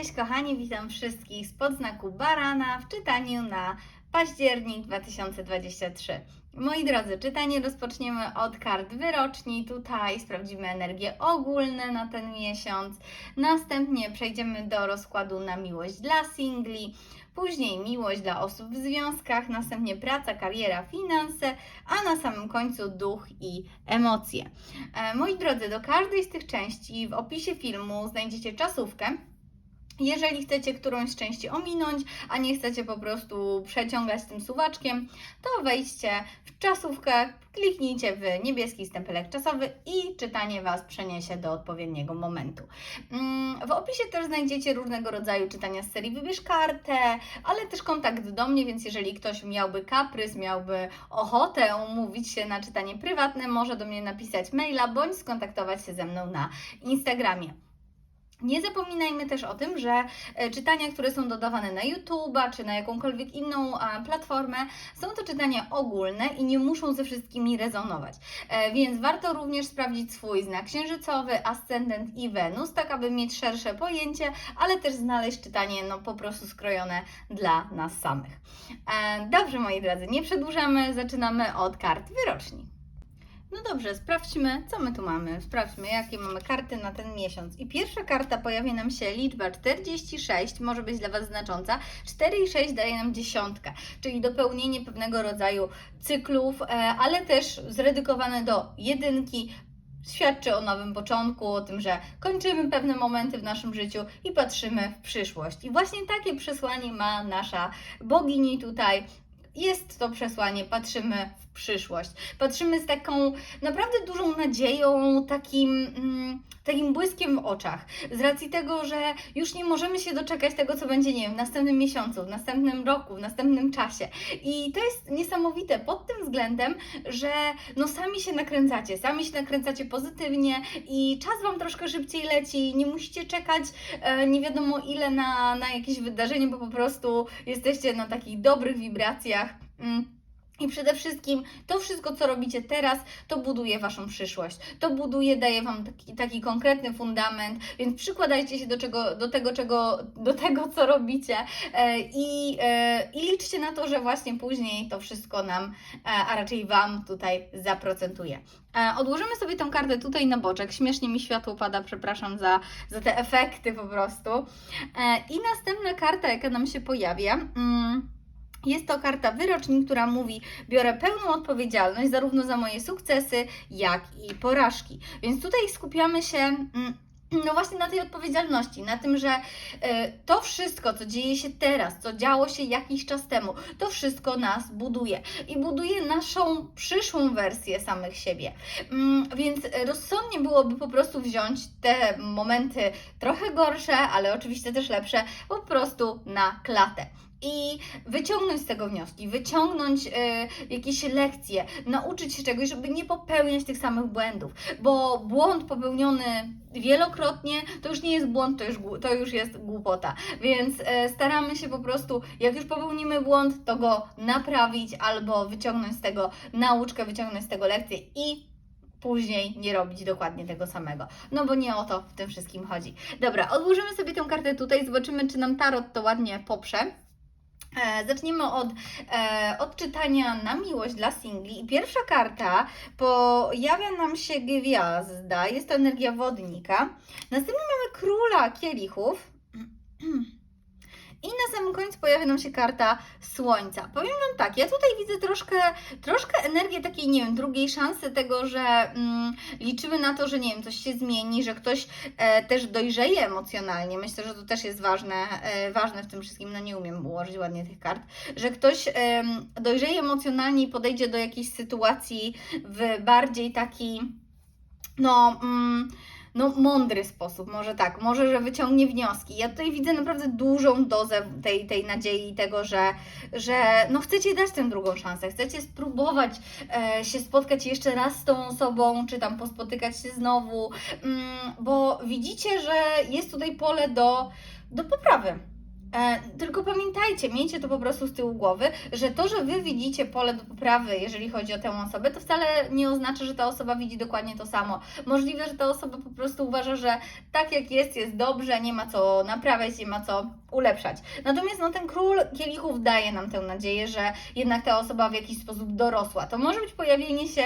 Cześć kochani, witam wszystkich z podznaku Barana w czytaniu na październik 2023. Moi drodzy, czytanie rozpoczniemy od kart wyroczni. Tutaj sprawdzimy energie ogólne na ten miesiąc. Następnie przejdziemy do rozkładu na miłość dla singli. Później miłość dla osób w związkach, następnie praca, kariera, finanse, a na samym końcu duch i emocje. E, Moi drodzy, do każdej z tych części w opisie filmu znajdziecie czasówkę. Jeżeli chcecie którąś z części ominąć, a nie chcecie po prostu przeciągać tym suwaczkiem, to wejdźcie w czasówkę, kliknijcie w niebieski stempelek czasowy i czytanie Was przeniesie do odpowiedniego momentu. Mm, W opisie też znajdziecie różnego rodzaju czytania z serii Wybierz kartę, ale też kontakt do mnie, więc jeżeli ktoś miałby kaprys, miałby ochotę umówić się na czytanie prywatne, może do mnie napisać maila bądź skontaktować się ze mną na Instagramie. Nie zapominajmy też o tym, że e, czytania, które są dodawane na YouTube'a czy na jakąkolwiek inną platformę, są to czytania ogólne i nie muszą ze wszystkimi rezonować. E, Więc warto również sprawdzić swój znak księżycowy, ascendent i Wenus, tak aby mieć szersze pojęcie, ale też znaleźć czytanie no, po prostu skrojone dla nas samych. E, Dobrze, moi drodzy, nie przedłużamy, zaczynamy od kart wyroczni. No dobrze, sprawdźmy, co my tu mamy. Sprawdźmy, jakie mamy karty na ten miesiąc. I pierwsza karta pojawia nam się liczba 46, może być dla Was znacząca. 4 i 6 daje nam dziesiątkę, czyli dopełnienie pewnego rodzaju cyklów, e, ale też zredukowane do jedynki. Świadczy o nowym początku, o tym, że kończymy pewne momenty w naszym życiu i patrzymy w przyszłość. I właśnie takie przesłanie ma nasza bogini tutaj. Jest to przesłanie, patrzymy w przyszłość. Patrzymy z taką naprawdę dużą nadzieją, takim, mm, takim błyskiem w oczach. Z racji tego, że już nie możemy się doczekać tego, co będzie, nie wiem, w następnym miesiącu, w następnym roku, w następnym czasie. I to jest niesamowite pod tym względem, że no sami się nakręcacie, sami się nakręcacie pozytywnie i czas Wam troszkę szybciej leci, nie musicie czekać e, nie wiadomo ile na, na jakieś wydarzenie, bo po prostu jesteście na takich dobrych wibracjach. Mm. I przede wszystkim to wszystko, co robicie teraz, to buduje Waszą przyszłość. To buduje, daje Wam taki, taki konkretny fundament, więc przykładajcie się do, czego, do, tego, czego, do tego, co robicie e, i, e, i liczcie na to, że właśnie później to wszystko nam, e, a raczej Wam tutaj zaprocentuje. Odłożymy sobie tą kartę tutaj na boczek. Śmiesznie mi światło pada, przepraszam za, za te efekty po prostu. I następna karta, jaka nam się pojawia. Mm, jest to karta wyroczni, która mówi: Biorę pełną odpowiedzialność zarówno za moje sukcesy, jak i porażki. Więc tutaj skupiamy się. mm, No właśnie na tej odpowiedzialności, na tym, że e, to wszystko, co dzieje się teraz, co działo się jakiś czas temu, to wszystko nas buduje i buduje naszą przyszłą wersję samych siebie. Mm, Więc rozsądnie byłoby po prostu wziąć te momenty trochę gorsze, ale oczywiście też lepsze, po prostu na klatę i wyciągnąć z tego wnioski, wyciągnąć y, jakieś lekcje, nauczyć się czegoś, żeby nie popełniać tych samych błędów, bo błąd popełniony wielokrotnie to już nie jest błąd, to już, to już jest głupota. Więc e, staramy się po prostu, jak już popełnimy błąd, to go naprawić albo wyciągnąć z tego nauczkę, wyciągnąć z tego lekcję i później nie robić dokładnie tego samego. No bo nie o to w tym wszystkim chodzi. Dobra, odłożymy sobie tę kartę tutaj, zobaczymy, czy nam tarot to ładnie poprze. E, Zaczniemy od, e, od czytania na miłość dla singli. Pierwsza karta pojawia nam się gwiazda, jest to energia wodnika. Następnie mamy króla kielichów. I na samym końcu pojawia nam się karta słońca. Powiem Wam tak, ja tutaj widzę troszkę, troszkę energię takiej, nie wiem, drugiej szansy tego, że mm, liczymy na to, że nie wiem, coś się zmieni, że ktoś e, też dojrzeje emocjonalnie. Myślę, że to też jest ważne, e, ważne w tym wszystkim. No nie umiem ułożyć ładnie tych kart, że ktoś em, dojrzeje emocjonalnie i podejdzie do jakiejś sytuacji w bardziej taki, no. Mm, no, mądry sposób, może tak, może, że wyciągnie wnioski. Ja tutaj widzę naprawdę dużą dozę tej, tej nadziei i tego, że, że no chcecie dać tę drugą szansę, chcecie spróbować e, się spotkać jeszcze raz z tą osobą, czy tam pospotykać się znowu, mm, bo widzicie, że jest tutaj pole do, do poprawy. E, tylko pamiętajcie, miejcie to po prostu z tyłu głowy, że to, że wy widzicie pole do poprawy, jeżeli chodzi o tę osobę, to wcale nie oznacza, że ta osoba widzi dokładnie to samo. Możliwe, że ta osoba po prostu uważa, że tak jak jest, jest dobrze, nie ma co naprawiać, nie ma co ulepszać. Natomiast no, ten król kielichów daje nam tę nadzieję, że jednak ta osoba w jakiś sposób dorosła. To może być pojawienie się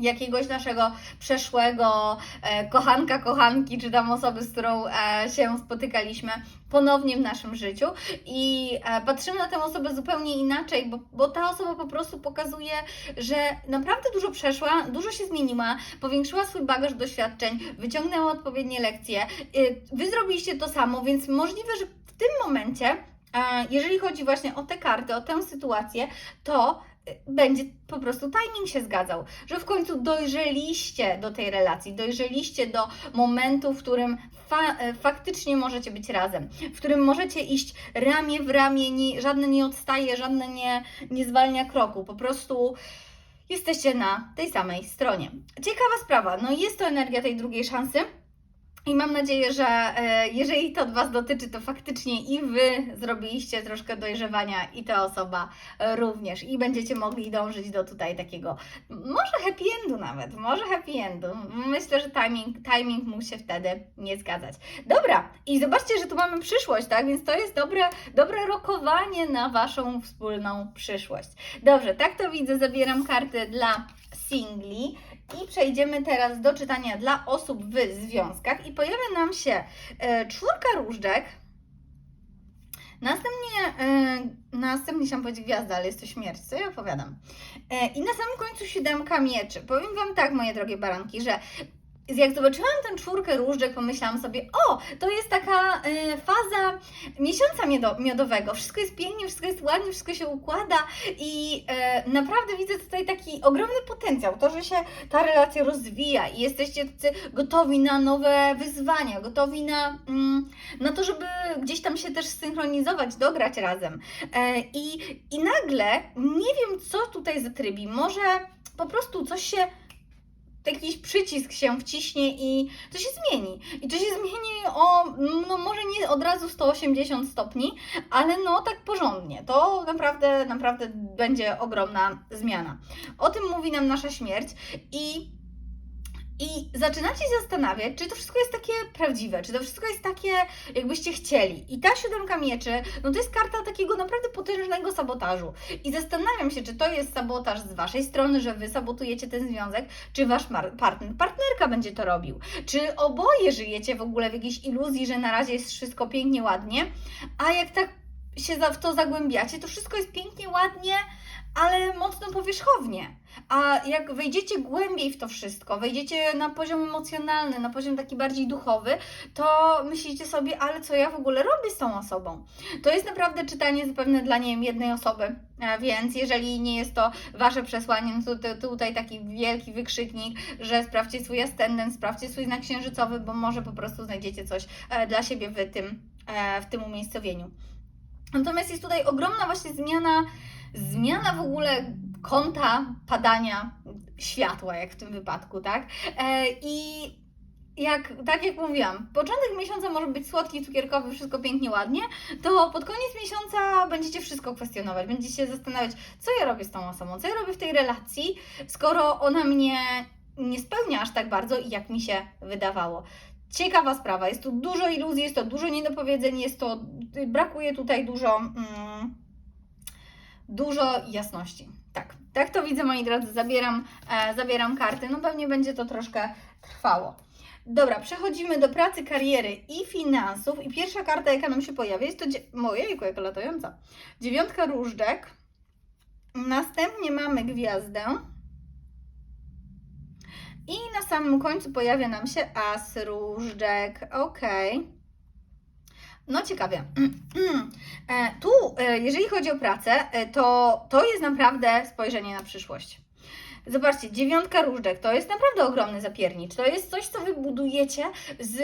jakiegoś naszego przeszłego e, kochanka, kochanki, czy tam osoby, z którą e, się spotykaliśmy ponownie w naszym życiu i e, patrzymy na tę osobę zupełnie inaczej, bo, bo ta osoba po prostu pokazuje, że naprawdę dużo przeszła, dużo się zmieniła, powiększyła swój bagaż doświadczeń, wyciągnęła odpowiednie lekcje. Y, Wy zrobiliście to samo, więc możliwe, że w tym momencie, e, jeżeli chodzi właśnie o te karty, o tę sytuację, to będzie po prostu timing się zgadzał, że w końcu dojrzeliście do tej relacji, dojrzeliście do momentu, w którym fa- e, faktycznie możecie być razem, w którym możecie iść ramię w ramię, nie, żadne nie odstaje, żadne nie, nie zwalnia kroku, po prostu jesteście na tej samej stronie. Ciekawa sprawa, no jest to energia tej drugiej szansy. I mam nadzieję, że e, jeżeli to od Was dotyczy, to faktycznie i Wy zrobiliście troszkę dojrzewania i ta osoba również. I będziecie mogli dążyć do tutaj takiego, może happy endu nawet, może happy endu. Myślę, że timing, timing mu się wtedy nie zgadzać. Dobra, i zobaczcie, że tu mamy przyszłość, tak? Więc to jest dobre, dobre rokowanie na Waszą wspólną przyszłość. Dobrze, tak to widzę, zabieram karty dla singli. I przejdziemy teraz do czytania dla osób w związkach i pojawia nam się e, czwórka różdżek. Następnie, e, następnie chciałam powiedzieć gwiazda, ale jest to śmierć, co ja opowiadam. E, I na samym końcu siódemka mieczy. Powiem Wam tak, moje drogie baranki, że jak zobaczyłam tę czwórkę różdżek, pomyślałam sobie, o, to jest taka e, faza miesiąca miodo, miodowego. Wszystko jest pięknie, wszystko jest ładnie, wszystko się układa i e, naprawdę widzę tutaj taki ogromny potencjał. To, że się ta relacja rozwija i jesteście gotowi na nowe wyzwania, gotowi na, mm, na to, żeby gdzieś tam się też synchronizować, dograć razem. E, i, I nagle nie wiem, co tutaj zatrybi. Może po prostu coś się jakiś przycisk się wciśnie i to się zmieni. I to się zmieni o, no może nie od razu 180 stopni, ale no tak porządnie. To naprawdę, naprawdę będzie ogromna zmiana. O tym mówi nam nasza śmierć i i zaczynacie się zastanawiać, czy to wszystko jest takie prawdziwe, czy to wszystko jest takie, jakbyście chcieli. I ta siódemka mieczy, no to jest karta takiego naprawdę potężnego sabotażu. I zastanawiam się, czy to jest sabotaż z waszej strony, że wy sabotujecie ten związek, czy wasz partner, partnerka będzie to robił. Czy oboje żyjecie w ogóle w jakiejś iluzji, że na razie jest wszystko pięknie, ładnie, a jak tak się w to zagłębiacie, to wszystko jest pięknie, ładnie, ale mocno powierzchownie. A jak wejdziecie głębiej w to wszystko, wejdziecie na poziom emocjonalny, na poziom taki bardziej duchowy, to myślicie sobie, ale co ja w ogóle robię z tą osobą? To jest naprawdę czytanie zapewne dla nie wiem, jednej osoby, więc jeżeli nie jest to wasze przesłanie, no to, to tutaj taki wielki wykrzyknik, że sprawdźcie swój ascendent, sprawdźcie swój znak księżycowy, bo może po prostu znajdziecie coś e, dla siebie w tym, e, w tym umiejscowieniu. Natomiast jest tutaj ogromna właśnie zmiana, zmiana w ogóle kąta padania światła, jak w tym wypadku, tak? E, I jak, tak jak mówiłam, początek miesiąca może być słodki, cukierkowy, wszystko pięknie, ładnie, to pod koniec miesiąca będziecie wszystko kwestionować, będziecie się zastanawiać, co ja robię z tą osobą, co ja robię w tej relacji, skoro ona mnie nie spełnia aż tak bardzo, jak mi się wydawało. Ciekawa sprawa, jest tu dużo iluzji, jest to dużo niedopowiedzeń, jest to, brakuje tutaj dużo, mm, dużo jasności. Tak, to widzę moi drodzy, zabieram, e, zabieram karty, no pewnie będzie to troszkę trwało. Dobra, przechodzimy do pracy, kariery i finansów. I pierwsza karta, jaka nam się pojawia, jest to. Mojejku, jaka latająca. Dziewiątka różdżek. Następnie mamy gwiazdę. I na samym końcu pojawia nam się as różdżek. Ok. No ciekawie. E, Tu, e, jeżeli chodzi o pracę, e, to to jest naprawdę spojrzenie na przyszłość. Zobaczcie, dziewiątka różdżek to jest naprawdę ogromny zapiernicz. To jest coś, co wy budujecie z.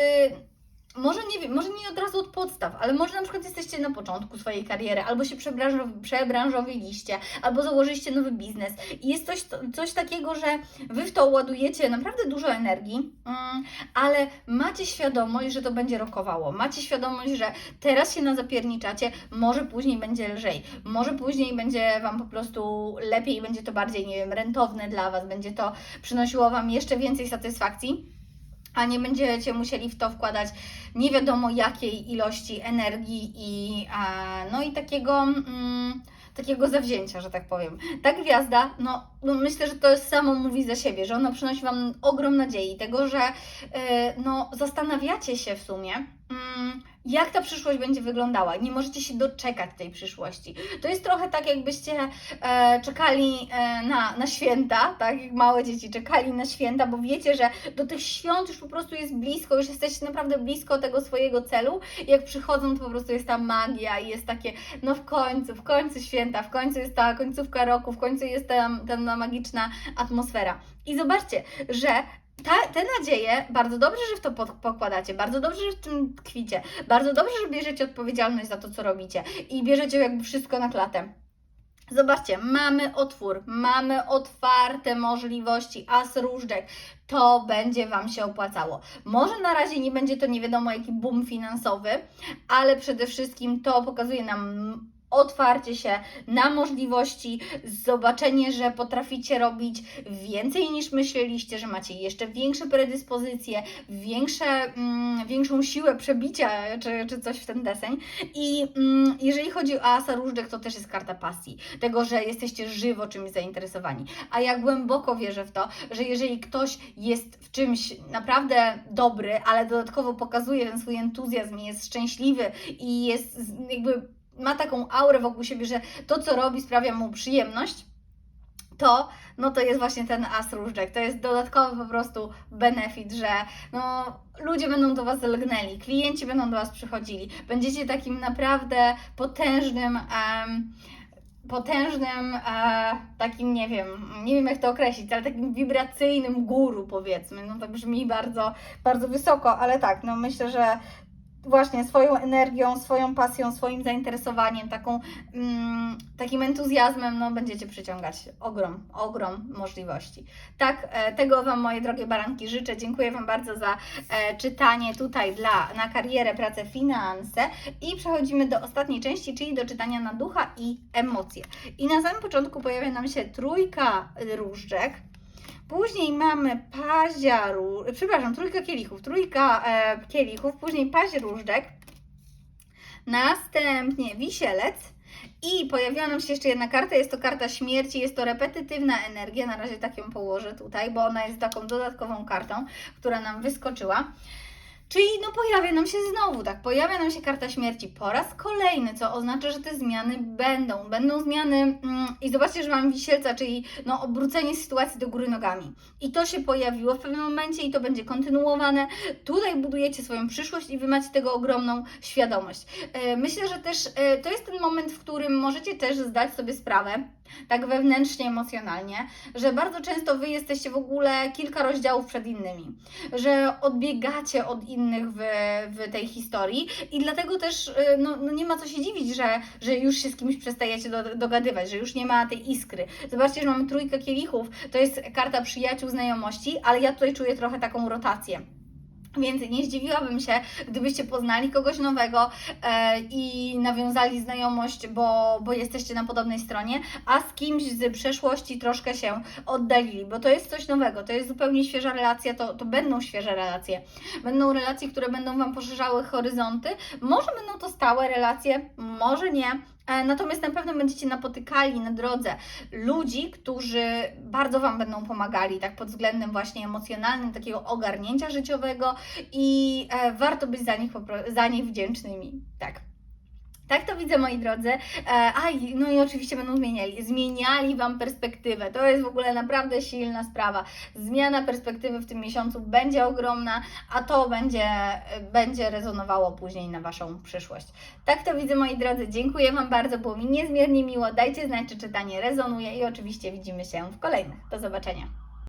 Może nie może nie od razu od podstaw, ale może na przykład jesteście na początku swojej kariery, albo się przebranżow- przebranżowiliście, albo założyliście nowy biznes. I jest coś, coś takiego, że Wy w to ładujecie naprawdę dużo energii, mm, ale macie świadomość, że to będzie rokowało. Macie świadomość, że teraz się na zapierniczacie, może później będzie lżej, może później będzie Wam po prostu lepiej, będzie to bardziej, nie wiem, rentowne dla Was, będzie to przynosiło Wam jeszcze więcej satysfakcji a nie będziecie musieli w to wkładać nie wiadomo jakiej ilości energii i, a, no i takiego, mm, takiego zawzięcia, że tak powiem. Ta gwiazda, no, no myślę, że to jest samo mówi za siebie, że ona przynosi Wam ogrom nadziei, tego, że e, no, zastanawiacie się w sumie, jak ta przyszłość będzie wyglądała. Nie możecie się doczekać tej przyszłości. To jest trochę tak, jakbyście e, czekali e, na, na święta, tak jak małe dzieci czekali na święta, bo wiecie, że do tych świąt już po prostu jest blisko, już jesteście naprawdę blisko tego swojego celu. Jak przychodzą, to po prostu jest ta magia i jest takie, no w końcu, w końcu święta, w końcu jest ta końcówka roku, w końcu jest ta, ta magiczna atmosfera. I zobaczcie, że ta, te nadzieje, bardzo dobrze, że w to pod, pokładacie, bardzo dobrze, że w tym tkwicie, bardzo dobrze, że bierzecie odpowiedzialność za to, co robicie i bierzecie jakby wszystko na klatę. Zobaczcie, mamy otwór, mamy otwarte możliwości, as różdżek. To będzie Wam się opłacało. Może na razie nie będzie to nie wiadomo jaki boom finansowy, ale przede wszystkim to pokazuje nam otwarcie się na możliwości, zobaczenie, że potraficie robić więcej niż myśleliście, że macie jeszcze większe predyspozycje, większe, mm, większą siłę przebicia, czy, czy coś w ten deseń. I mm, jeżeli chodzi o Asa Różdżek, to też jest karta pasji, tego, że jesteście żywo czymś zainteresowani. A ja głęboko wierzę w to, że jeżeli ktoś jest w czymś naprawdę dobry, ale dodatkowo pokazuje ten swój entuzjazm, jest szczęśliwy i jest jakby ma taką aurę wokół siebie, że to, co robi, sprawia mu przyjemność, to, no to jest właśnie ten as różdżek. To jest dodatkowy po prostu benefit, że no, ludzie będą do Was lgnęli, klienci będą do Was przychodzili. Będziecie takim naprawdę potężnym. em, potężnym, e, takim, nie wiem, nie wiem jak to określić, ale takim wibracyjnym guru, powiedzmy. No to brzmi bardzo, bardzo wysoko, ale tak, no myślę, że właśnie swoją energią, swoją pasją, swoim zainteresowaniem, taką, mm, takim entuzjazmem, no będziecie przyciągać ogrom, ogrom możliwości. Tak, e, tego Wam moje drogie baranki życzę. Dziękuję Wam bardzo za e, czytanie tutaj dla, na karierę, pracę, finanse i przechodzimy do ostatniej części, czyli do czytania na ducha i emocje. I na samym początku pojawia nam się trójka różdżek, Później mamy pazia, ró- przepraszam, trójka kielichów, trójka e, kielichów, później paź różdżek, następnie wisielec i pojawiła nam się jeszcze jedna karta, jest to karta śmierci, jest to repetytywna energia, na razie tak ją położę tutaj, bo ona jest taką dodatkową kartą, która nam wyskoczyła. Czyli no pojawia nam się znowu, tak, pojawia nam się karta śmierci po raz kolejny, co oznacza, że te zmiany będą. Będą zmiany mm, i zobaczcie, że mam wisielca, czyli no obrócenie sytuacji do góry nogami. I to się pojawiło w pewnym momencie i to będzie kontynuowane. Tutaj budujecie swoją przyszłość i Wy macie tego ogromną świadomość. E, Myślę, że też e, to jest ten moment, w którym możecie też zdać sobie sprawę, tak wewnętrznie, emocjonalnie, że bardzo często Wy jesteście w ogóle kilka rozdziałów przed innymi, że odbiegacie od innych w, w tej historii i dlatego też y, no, no nie ma co się dziwić, że, że już się z kimś przestajecie do, dogadywać, że już nie ma tej iskry. Zobaczcie, że mamy trójkę kielichów, to jest karta przyjaciół, znajomości, ale ja tutaj czuję trochę taką rotację. Więc nie zdziwiłabym się, gdybyście poznali kogoś nowego e, i nawiązali znajomość, bo, bo jesteście na podobnej stronie, a z kimś z przeszłości troszkę się oddalili, bo to jest coś nowego, to jest zupełnie świeża relacja, to, to będą świeże relacje. Będą relacje, które będą Wam poszerzały horyzonty. Może będą to stałe relacje, może nie. E, Natomiast na pewno będziecie napotykali na drodze ludzi, którzy bardzo Wam będą pomagali, tak pod względem właśnie emocjonalnym, takiego ogarnięcia życiowego i e, warto być za nich, za nich wdzięcznymi. Tak. Tak to widzę, moi drodzy. E, a, no i oczywiście będą zmieniali. Zmieniali Wam perspektywę. To jest w ogóle naprawdę silna sprawa. Zmiana perspektywy w tym miesiącu będzie ogromna, a to będzie, będzie rezonowało później na Waszą przyszłość. Tak to widzę, moi drodzy. Dziękuję Wam bardzo, było mi niezmiernie miło. Dajcie znać, czy czytanie rezonuje i oczywiście widzimy się w kolejnych. Do zobaczenia.